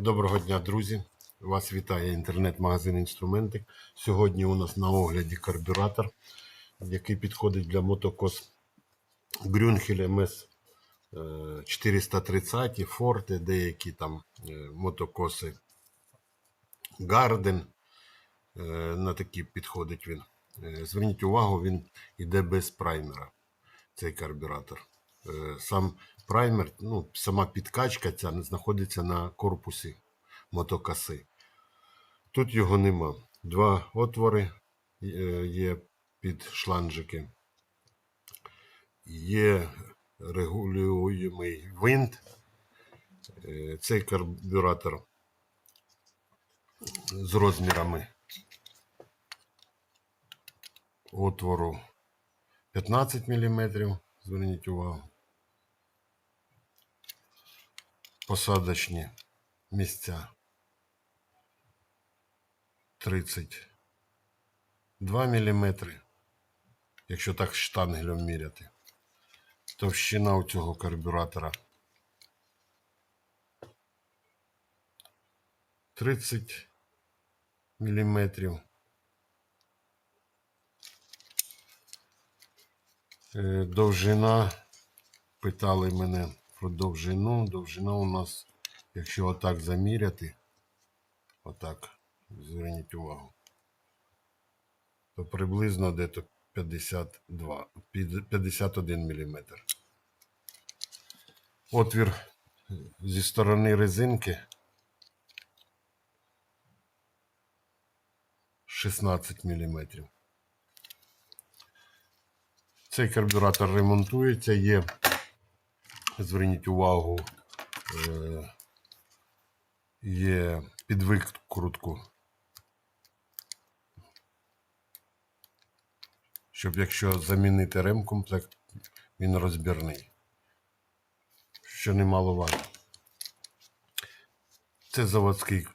Доброго дня, друзі! Вас вітає інтернет-магазин Інструментик. Сьогодні у нас на огляді карбюратор, який підходить для мотокос MS е, 430, Forte, деякі там е, мотокоси. Е, На такі підходить він. Е, Зверніть увагу, він йде без праймера, цей карбюратор. Е, Сам праймер, ну, сама підкачка ця знаходиться на корпусі мотокоси. Тут його нема. Два отвори е, є під шланжики. Є регулюємий винт. Е, Цей карбюратор з розмірами отвору 15 мм. Зверніть увагу. Посадочні місця 32 мм. Якщо так штангелем міряти. Товщина у цього карбюратора 30 мм. Е, Довжина. Питали мене про довжину. Довжина у нас, якщо отак заміряти, отак, зверніть увагу, то приблизно дето 52, 51 мм. Отвір зі сторони резинки 16 мм. Цей карбюратор ремонтується, є, зверніть увагу, е, є під викрутку. Щоб якщо замінити ремкомплект, він розбірний. Що немаловажно. Це заводський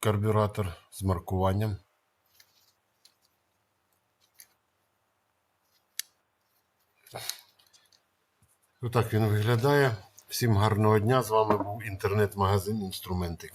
карбюратор з маркуванням. Отак він виглядає. Всім гарного дня. З вами був інтернет-магазин Інструментик.